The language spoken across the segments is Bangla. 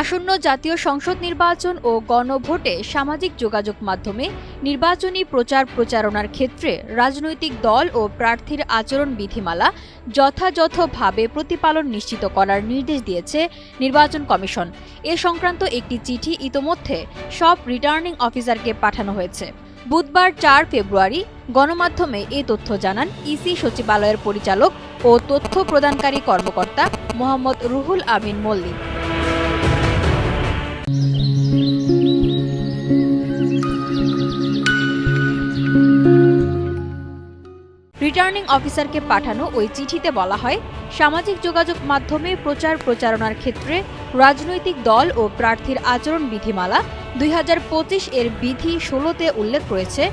আসন্ন জাতীয় সংসদ নির্বাচন ও গণভোটে সামাজিক যোগাযোগ মাধ্যমে নির্বাচনী প্রচার প্রচারণার ক্ষেত্রে রাজনৈতিক দল ও প্রার্থীর আচরণ বিধিমালা যথাযথভাবে প্রতিপালন নিশ্চিত করার নির্দেশ দিয়েছে নির্বাচন কমিশন। এ সংক্রান্ত একটি চিঠি ইতোমধ্যে সব রিটার্নিং অফিসারকে পাঠানো হয়েছে। বুধবার চার ফেব্রুয়ারি গণমাধ্যমে এ তথ্য জানান ইসি সচিবালয়ের পরিচালক ও তথ্য প্রদানকারী কর্মকর্তা মোহাম্মদ রুহুল আমিন মল্লিক। রিটার্নিং অফিসারকে পাঠানো ওই চিঠিতে বলা হয়, সামাজিক যোগাযোগ মাধ্যমে প্রচার প্রচারণার ক্ষেত্রে রাজনৈতিক দল ও প্রার্থীর আচরণ বিধিমালা দুই হাজার পঁচিশ এর বিধি ষোলোতে উল্লেখ রয়েছে,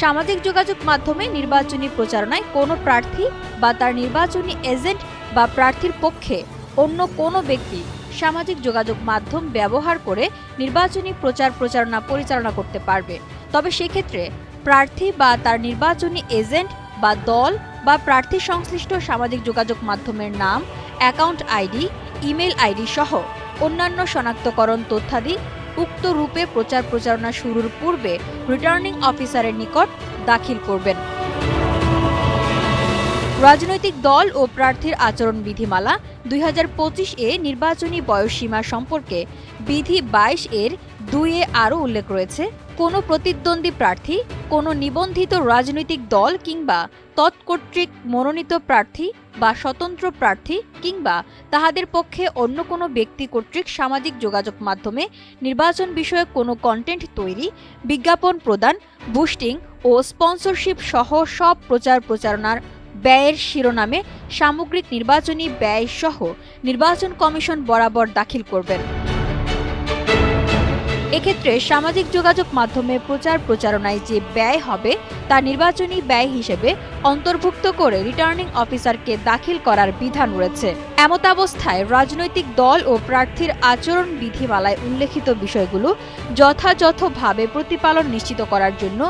সামাজিক যোগাযোগ মাধ্যমে নির্বাচনী প্রচারণায় কোনো প্রার্থী বা তার নির্বাচনী এজেন্ট বা প্রার্থীর পক্ষে অন্য কোনো ব্যক্তি সামাজিক যোগাযোগ মাধ্যম ব্যবহার করে নির্বাচনী প্রচার প্রচারণা পরিচালনা করতে পারবে। তবে সেক্ষেত্রে প্রার্থী বা তার নির্বাচনী এজেন্ট বা দল বা প্রার্থী সংশ্লিষ্ট সামাজিক যোগাযোগ মাধ্যমের নাম, অ্যাকাউন্ট আইডি, ইমেল আইডি সহ অন্যান্য শনাক্তকরণ তথ্যাদি উক্ত রূপে প্রচার প্রচারণা শুরুর পূর্বে রিটার্নিং অফিসারের নিকট দাখিল করবেন। রাজনৈতিক দল ও প্রার্থীর আচরণ বিধিমালা দুই হাজার পঁচিশ এ নির্বাচনী বয়সসীমা সম্পর্কে বিধি বাইশ এর দুই এ আরও উল্লেখ রয়েছে। কোনো প্রতিদ্বন্দ্বী প্রার্থী, কোনো নিবন্ধিত রাজনৈতিক দল কিংবা তৎকর্তৃক মনোনীত প্রার্থী বা স্বতন্ত্র প্রার্থী কিংবা তাহাদের পক্ষে অন্য কোনো ব্যক্তি কর্তৃক সামাজিক যোগাযোগ মাধ্যমে নির্বাচন বিষয়ক কোনো কন্টেন্ট তৈরি, বিজ্ঞাপন প্রদান বুস্টিং ও স্পন্সরশিপ সহ সব প্রচার প্রচারণার ব্যয়ের শিরোনামে সামগ্রিক নির্বাচনী ব্যয় সহ নির্বাচন কমিশন বরাবর দাখিল করবেন। এক্ষেত্রে সামাজিক যোগাযোগ মাধ্যমে প্রচার প্রচারণায় যে ব্যয় হবে, তা নির্বাচনী ব্যয় হিসেবে অন্তর্ভুক্ত করে রিটার্নিং অফিসারকে দাখিল করার বিধান রয়েছে। এমতাবস্থায় রাজনৈতিক দল ও প্রার্থীর আচরণ বিধিমালায় উল্লেখিত বিষয়গুলো যথাযথভাবে প্রতিপালন নিশ্চিত করার জন্য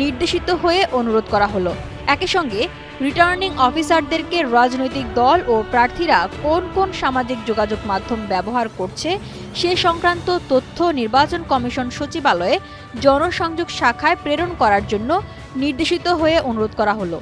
নির্দেশিত হয়ে অনুরোধ করা হলো। একই সঙ্গে রিটার্নিং অফিসারদেরকে রাজনৈতিক দল ও প্রার্থীরা কোন কোন সামাজিক যোগাযোগ মাধ্যম ব্যবহার করছে, সে সংক্রান্ত তথ্য নির্বাচন কমিশন সচিবালয়ে জনসংযোগ শাখায় প্রেরণ করার জন্য নির্দেশিত হয়ে অনুরোধ করা হলো।